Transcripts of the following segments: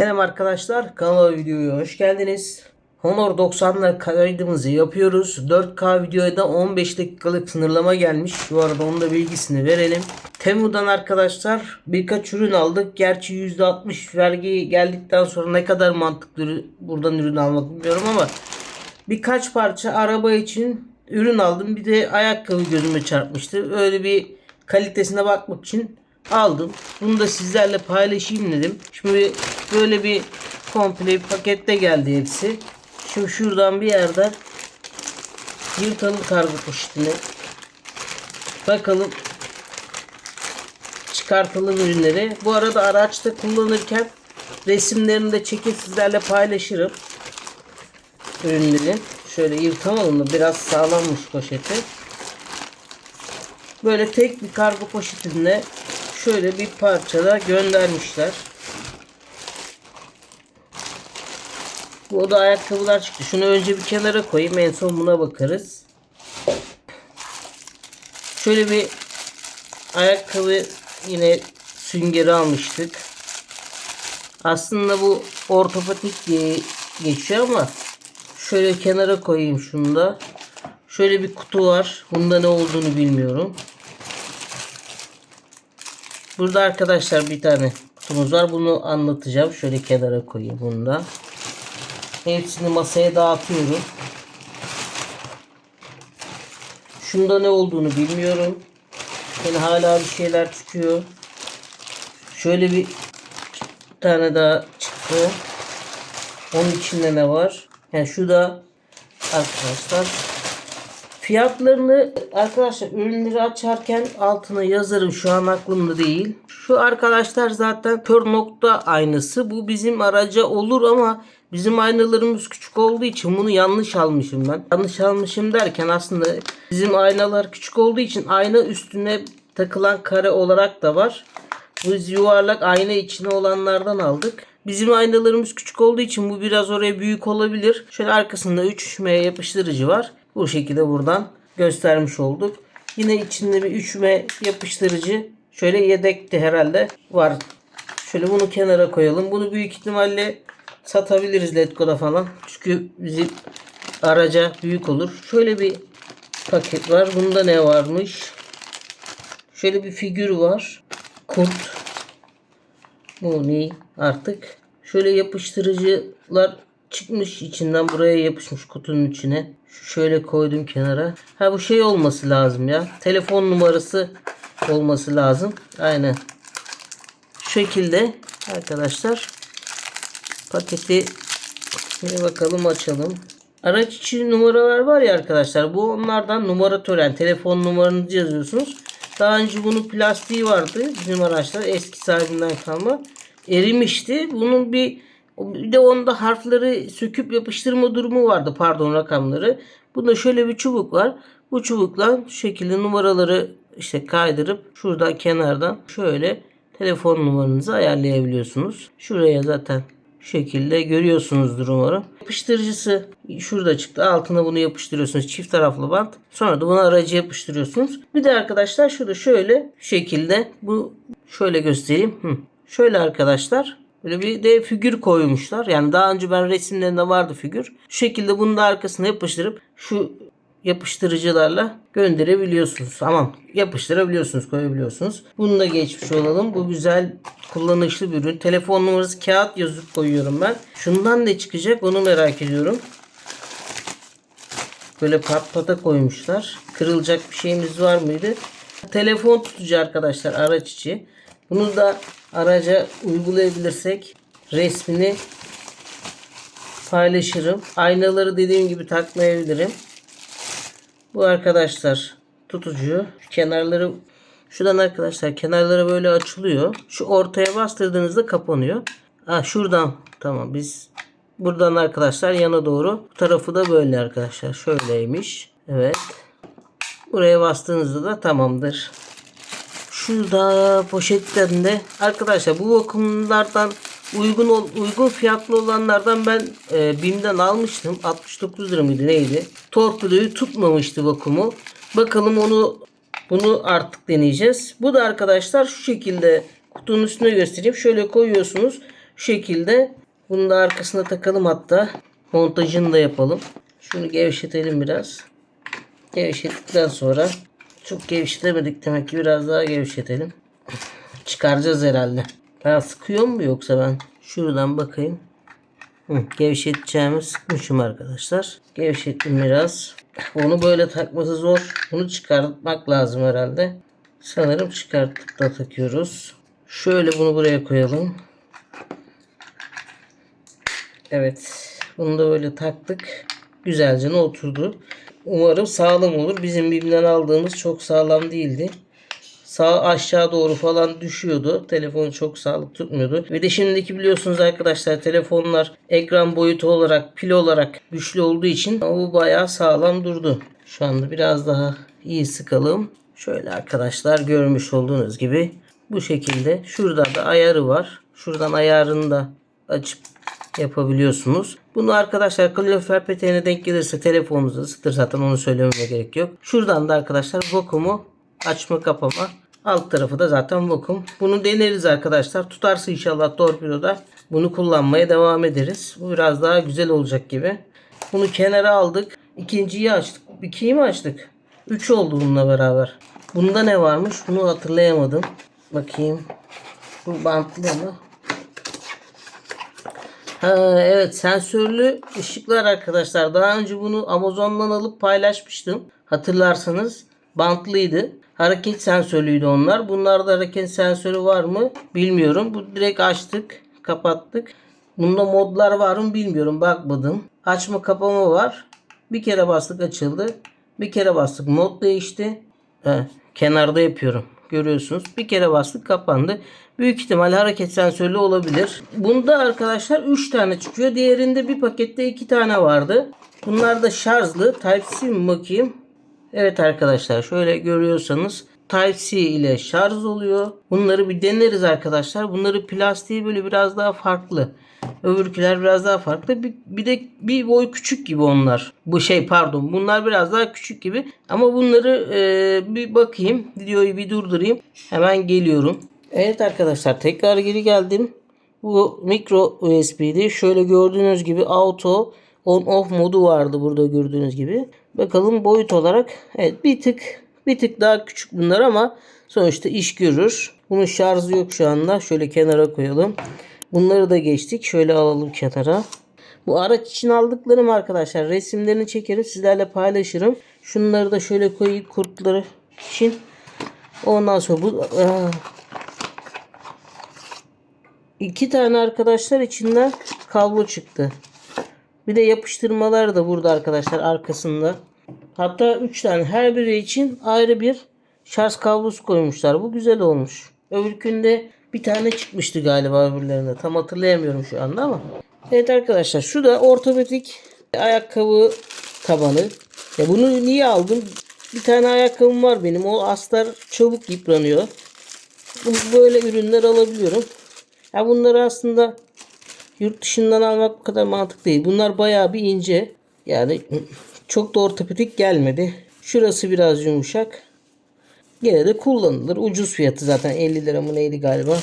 Selam arkadaşlar kanala videoya hoş geldiniz. Honor 90'la kaydımızı yapıyoruz. 4K videoya da 15 dakikalık sınırlama gelmiş. Bu arada onun da bilgisini verelim. Temu'dan arkadaşlar birkaç ürün aldık. Gerçi %60 vergi geldikten sonra ne kadar mantıklı buradan ürün almak bilmiyorum ama birkaç parça araba için ürün aldım. Bir de ayakkabı gözüme çarpmıştı. Öyle bir kalitesine bakmak için aldım. Bunu da sizlerle paylaşayım dedim. Şimdi böyle bir komple pakette geldi hepsi. Şimdi şuradan bir yerden yırtalım kargo poşetini. Bakalım çıkartalım ürünleri. Bu arada araçta kullanırken resimlerini de çekip sizlerle paylaşırım. Ürünleri. Şöyle yırtamalım da biraz sağlammış poşeti. Böyle tek bir kargo poşetinde şöyle bir parçada göndermişler. Bu da ayakkabılar çıktı. Şunu önce bir kenara koyayım. En son buna bakarız. Şöyle bir ayakkabı yine süngeri almıştık. Aslında bu ortopedik diye geçiyor ama şöyle kenara koyayım şunu da. Şöyle bir kutu var. Bunda ne olduğunu bilmiyorum. Burada arkadaşlar bir tane kutumuz var. Bunu anlatacağım. Şöyle kenara koyayım bunu da. Hepsini masaya dağıtıyorum. Şunda ne olduğunu bilmiyorum. Yani hala bir şeyler çıkıyor. Şöyle bir tane daha çıktı. Onun içinde ne var? Yani şu da arkadaşlar Fiyatlarını arkadaşlar ürünleri açarken altına yazarım şu an aklımda değil. Şu arkadaşlar zaten kör nokta aynası. Bu bizim araca olur ama bizim aynalarımız küçük olduğu için bunu yanlış almışım ben. Yanlış almışım derken aslında bizim aynalar küçük olduğu için ayna üstüne takılan kare olarak da var. Biz yuvarlak ayna içine olanlardan aldık. Bizim aynalarımız küçük olduğu için bu biraz oraya büyük olabilir. Şöyle arkasında 3M yapıştırıcı var. Bu şekilde buradan göstermiş olduk. Yine içinde bir 3M yapıştırıcı şöyle yedekte herhalde var. Şöyle bunu kenara koyalım. Bunu büyük ihtimalle satabiliriz Letgo'da falan. Çünkü bizim araca büyük olur. Şöyle bir paket var. Bunda ne varmış? Şöyle bir figür var. Kurt. Bu ne artık? Şöyle yapıştırıcılar çıkmış içinden buraya yapışmış kutunun içine. Şöyle koydum kenara. Ha bu şey olması lazım ya. Telefon numarası olması lazım. Aynen. Şekilde arkadaşlar paketi bir bakalım açalım. Araç içi numaralar var ya arkadaşlar. Bu onlardan numaratör yani telefon numaranızı yazıyorsunuz. Daha önce bunun plastiği vardı. Bizim araçlar eski sahibinden kalma. Erimişti. Bunun bir bir de onda harfleri söküp yapıştırma durumu vardı. Pardon rakamları. Bunda şöyle bir çubuk var. Bu çubukla şekilde numaraları işte kaydırıp şuradan kenardan şöyle telefon numaranızı ayarlayabiliyorsunuz. Şuraya zaten şu şekilde görüyorsunuzdur umarım. Yapıştırıcısı şurada çıktı. Altına bunu yapıştırıyorsunuz. Çift taraflı bant. Sonra da bunu aracı yapıştırıyorsunuz. Bir de arkadaşlar şurada şöyle şu şekilde bu şöyle göstereyim. Hı. Şöyle arkadaşlar Böyle bir de figür koymuşlar. Yani daha önce ben resimlerinde vardı figür. Şu şekilde bunu da arkasına yapıştırıp şu yapıştırıcılarla gönderebiliyorsunuz. Tamam yapıştırabiliyorsunuz koyabiliyorsunuz. Bunu da geçmiş olalım. Bu güzel kullanışlı bir ürün. Telefon numarası kağıt yazıp koyuyorum ben. Şundan ne çıkacak onu merak ediyorum. Böyle pat pata koymuşlar. Kırılacak bir şeyimiz var mıydı? Telefon tutucu arkadaşlar araç içi. Bunu da araca uygulayabilirsek resmini paylaşırım. Aynaları dediğim gibi takmayabilirim. Bu arkadaşlar tutucu. Kenarları şuradan arkadaşlar kenarları böyle açılıyor. Şu ortaya bastırdığınızda kapanıyor. Ha şuradan tamam biz buradan arkadaşlar yana doğru bu tarafı da böyle arkadaşlar. Şöyleymiş. Evet. Buraya bastığınızda da tamamdır. Şurada poşetten de arkadaşlar bu vakumlardan uygun uygun fiyatlı olanlardan ben e, BİM'den almıştım. 69 lira mıydı neydi? Torpidoyu tutmamıştı vakumu. Bakalım onu bunu artık deneyeceğiz. Bu da arkadaşlar şu şekilde kutunun üstüne göstereyim. Şöyle koyuyorsunuz. Şu şekilde bunu da arkasına takalım hatta. Montajını da yapalım. Şunu gevşetelim biraz. Gevşettikten sonra çok gevşetemedik demek ki biraz daha gevşetelim. Çıkaracağız herhalde. Ben sıkıyor mu yoksa ben? Şuradan bakayım. Hı, gevşeteceğimi sıkmışım arkadaşlar. Gevşettim biraz. Onu böyle takması zor. Bunu çıkartmak lazım herhalde. Sanırım çıkartıp da takıyoruz. Şöyle bunu buraya koyalım. Evet. Bunu da böyle taktık. Güzelce oturdu. Umarım sağlam olur. Bizim BİM'den aldığımız çok sağlam değildi. Sağ aşağı doğru falan düşüyordu. Telefon çok sağlık tutmuyordu. Ve de şimdiki biliyorsunuz arkadaşlar telefonlar ekran boyutu olarak pil olarak güçlü olduğu için o bayağı sağlam durdu. Şu anda biraz daha iyi sıkalım. Şöyle arkadaşlar görmüş olduğunuz gibi bu şekilde. Şurada da ayarı var. Şuradan ayarını da açıp yapabiliyorsunuz. Bunu arkadaşlar kalorifer peteğine denk gelirse telefonunuzda ısıtır zaten onu söylememe gerek yok. Şuradan da arkadaşlar vakumu açma kapama. Alt tarafı da zaten vakum. Bunu deneriz arkadaşlar. Tutarsa inşallah torpidoda bunu kullanmaya devam ederiz. Bu biraz daha güzel olacak gibi. Bunu kenara aldık. İkinciyi açtık. İkiyi mi açtık? Üç oldu bununla beraber. Bunda ne varmış? Bunu hatırlayamadım. Bakayım. Bu bantlı mı? Ha, evet sensörlü ışıklar arkadaşlar. Daha önce bunu Amazon'dan alıp paylaşmıştım. Hatırlarsanız bantlıydı. Hareket sensörlüydü onlar. Bunlarda hareket sensörü var mı bilmiyorum. Bu direkt açtık kapattık. Bunda modlar var mı bilmiyorum bakmadım. Açma kapama var. Bir kere bastık açıldı. Bir kere bastık mod değişti. He, kenarda yapıyorum. Görüyorsunuz. Bir kere bastık kapandı. Büyük ihtimal hareket sensörlü olabilir. Bunda arkadaşlar 3 tane çıkıyor. Diğerinde bir pakette 2 tane vardı. Bunlar da şarjlı. Type-C mi bakayım? Evet arkadaşlar şöyle görüyorsanız Type-C ile şarj oluyor. Bunları bir deneriz arkadaşlar. Bunları plastiği böyle biraz daha farklı. Öbürküler biraz daha farklı. Bir, bir de bir boy küçük gibi onlar. Bu şey pardon. Bunlar biraz daha küçük gibi. Ama bunları e, bir bakayım. Videoyu bir durdurayım. Hemen geliyorum. Evet arkadaşlar tekrar geri geldim. Bu mikro USB'di. Şöyle gördüğünüz gibi auto on off modu vardı burada gördüğünüz gibi. Bakalım boyut olarak evet bir tık bir tık daha küçük bunlar ama sonuçta iş görür. Bunun şarjı yok şu anda. Şöyle kenara koyalım. Bunları da geçtik. Şöyle alalım kenara. Bu araç için aldıklarım arkadaşlar. Resimlerini çekerim. Sizlerle paylaşırım. Şunları da şöyle koyayım kurtları için. Ondan sonra bu Aa. iki tane arkadaşlar içinden kablo çıktı. Bir de yapıştırmalar da burada arkadaşlar arkasında. Hatta 3 tane her biri için ayrı bir şarj kablosu koymuşlar. Bu güzel olmuş. Öbürkünde bir tane çıkmıştı galiba öbürlerinde. Tam hatırlayamıyorum şu anda ama. Evet arkadaşlar şu da ortopedik ayakkabı tabanı. Ya bunu niye aldım? Bir tane ayakkabım var benim. O astar çabuk yıpranıyor. Böyle ürünler alabiliyorum. Ya bunları aslında yurt dışından almak bu kadar mantık değil. Bunlar bayağı bir ince. Yani çok da ortopedik gelmedi. Şurası biraz yumuşak. Gene de kullanılır. Ucuz fiyatı zaten 50 lira mı neydi galiba.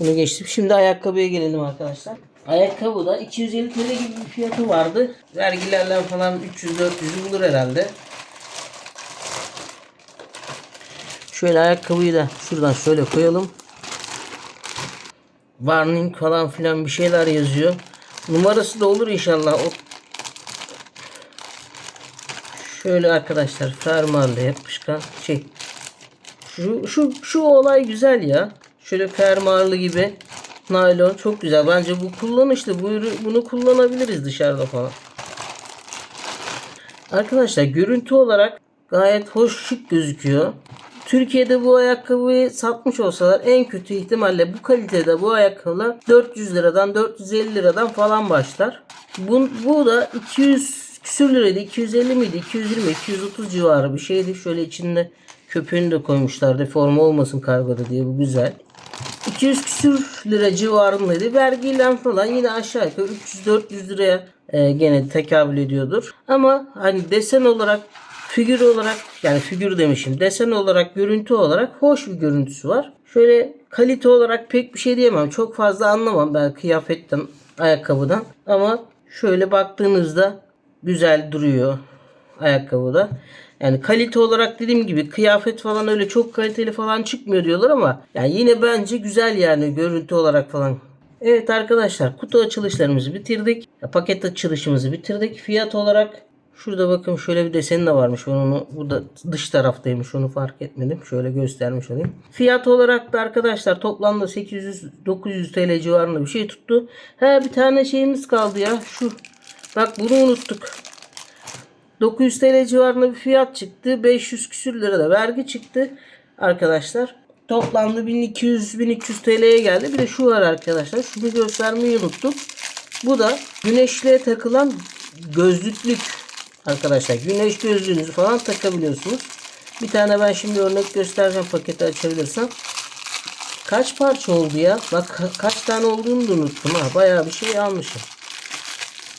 Bunu geçtim. Şimdi ayakkabıya gelelim arkadaşlar. Ayakkabı da 250 TL gibi bir fiyatı vardı. Vergilerle falan 300-400'ü bulur herhalde. Şöyle ayakkabıyı da şuradan şöyle koyalım. Warning falan filan bir şeyler yazıyor. Numarası da olur inşallah. O... Şöyle arkadaşlar fermuarlı yapışkan şey. Şu, şu, şu olay güzel ya. Şöyle fermuarlı gibi naylon çok güzel. Bence bu kullanışlı. Bu bunu kullanabiliriz dışarıda falan. Arkadaşlar görüntü olarak gayet hoş şık gözüküyor. Türkiye'de bu ayakkabıyı satmış olsalar en kötü ihtimalle bu kalitede bu ayakkabılar 400 liradan 450 liradan falan başlar. Bu, bu da 200 küsür liraydı. 250 miydi? 220, 230 civarı bir şeydi. Şöyle içinde köpüğünü de koymuşlar. Deforme olmasın kargoda diye. Bu güzel. 200 küsür lira civarındaydı. Vergiyle falan yine aşağı yukarı 300-400 liraya e, gene tekabül ediyordur. Ama hani desen olarak figür olarak yani figür demişim desen olarak görüntü olarak hoş bir görüntüsü var. Şöyle kalite olarak pek bir şey diyemem. Çok fazla anlamam ben kıyafetten, ayakkabıdan. Ama şöyle baktığınızda güzel duruyor ayakkabıda. Yani kalite olarak dediğim gibi kıyafet falan öyle çok kaliteli falan çıkmıyor diyorlar ama yani yine bence güzel yani görüntü olarak falan. Evet arkadaşlar kutu açılışlarımızı bitirdik. Paket açılışımızı bitirdik. Fiyat olarak şurada bakın şöyle bir deseni de varmış. Ben onu burada dış taraftaymış. Onu fark etmedim. Şöyle göstermiş olayım. Fiyat olarak da arkadaşlar toplamda 800-900 TL civarında bir şey tuttu. Ha bir tane şeyimiz kaldı ya. Şu bak bunu unuttuk. 900 TL civarında bir fiyat çıktı. 500 küsür lira da vergi çıktı arkadaşlar. Toplamda 1200-1300 TL'ye geldi. Bir de şu var arkadaşlar. Şunu göstermeyi unuttuk. Bu da güneşliğe takılan gözlüklük arkadaşlar. Güneş gözlüğünüzü falan takabiliyorsunuz. Bir tane ben şimdi örnek göstereceğim paketi açabilirsem. Kaç parça oldu ya? Bak ka- kaç tane olduğunu da unuttum ha. Bayağı bir şey almışım.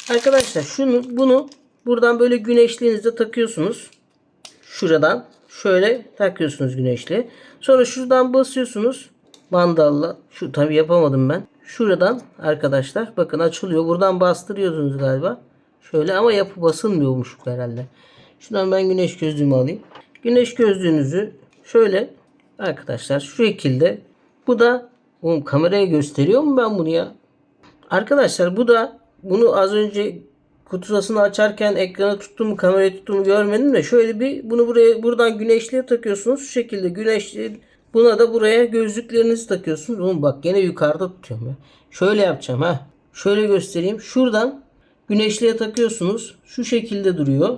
Arkadaşlar şunu bunu buradan böyle güneşliğinizde takıyorsunuz. Şuradan şöyle takıyorsunuz güneşli. Sonra şuradan basıyorsunuz bandalla. Şu tabi yapamadım ben. Şuradan arkadaşlar bakın açılıyor. Buradan bastırıyorsunuz galiba. Şöyle ama yapı basılmıyormuş herhalde. Şuradan ben güneş gözlüğümü alayım. Güneş gözlüğünüzü şöyle arkadaşlar şu şekilde. Bu da Oğlum kameraya gösteriyor mu ben bunu ya? Arkadaşlar bu da bunu az önce kutusunu açarken ekranı tuttuğumu kamerayı tuttuğumu görmedim de şöyle bir bunu buraya buradan güneşliğe takıyorsunuz. Şu şekilde güneşli buna da buraya gözlüklerinizi takıyorsunuz. Oğlum bak gene yukarıda tutuyorum ya. Şöyle yapacağım ha. Şöyle göstereyim. Şuradan güneşliğe takıyorsunuz. Şu şekilde duruyor.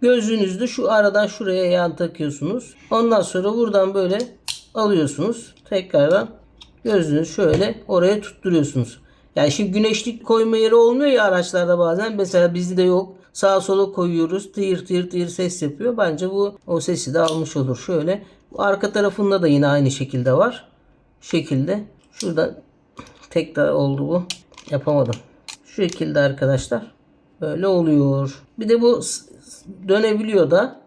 Gözlüğünüzü de şu aradan şuraya yan takıyorsunuz. Ondan sonra buradan böyle alıyorsunuz. Tekrardan gözlüğünüzü şöyle oraya tutturuyorsunuz. Yani şimdi güneşlik koyma yeri olmuyor ya araçlarda bazen. Mesela bizde de yok. Sağa sola koyuyoruz. Tıyır tıyır tıyır ses yapıyor. Bence bu o sesi de almış olur. Şöyle. Arka tarafında da yine aynı şekilde var. Şekilde. Şurada tek de oldu bu. Yapamadım. Şekilde arkadaşlar. Böyle oluyor. Bir de bu dönebiliyor da.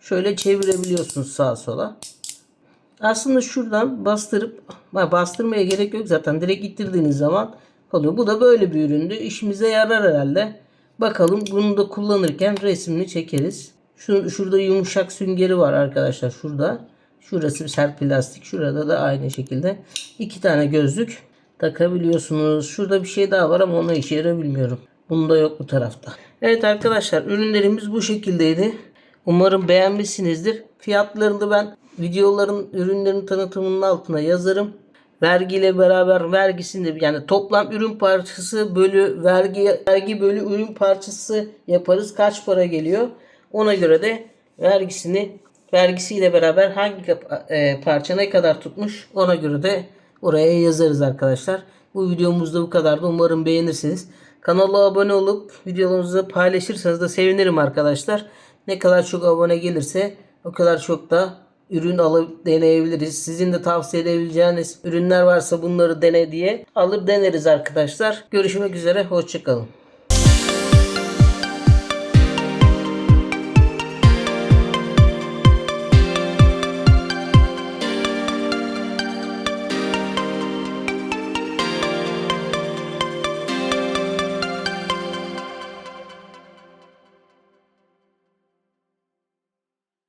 Şöyle çevirebiliyorsunuz sağa sola. Aslında şuradan bastırıp bastırmaya gerek yok zaten. Direkt ittirdiğiniz zaman kalıyor. Bu da böyle bir üründü. İşimize yarar herhalde. Bakalım bunu da kullanırken resmini çekeriz. Şu, şurada yumuşak süngeri var arkadaşlar. Şurada. Şurası sert plastik. Şurada da aynı şekilde iki tane gözlük takabiliyorsunuz. Şurada bir şey daha var ama ona işe yarar bilmiyorum. Bunda yok bu tarafta. Evet arkadaşlar ürünlerimiz bu şekildeydi. Umarım beğenmişsinizdir. Fiyatlarını ben videoların ürünlerin tanıtımının altına yazarım. Vergiyle beraber vergisini yani toplam ürün parçası bölü vergi vergi bölü ürün parçası yaparız. Kaç para geliyor? Ona göre de vergisini vergisiyle beraber hangi e, parça ne kadar tutmuş ona göre de oraya yazarız arkadaşlar. Bu videomuzda bu kadardı. Umarım beğenirsiniz. Kanala abone olup videolarımızı paylaşırsanız da sevinirim arkadaşlar. Ne kadar çok abone gelirse o kadar çok da ürün alıp deneyebiliriz. Sizin de tavsiye edebileceğiniz ürünler varsa bunları dene diye alır deneriz arkadaşlar. Görüşmek üzere. Hoşçakalın.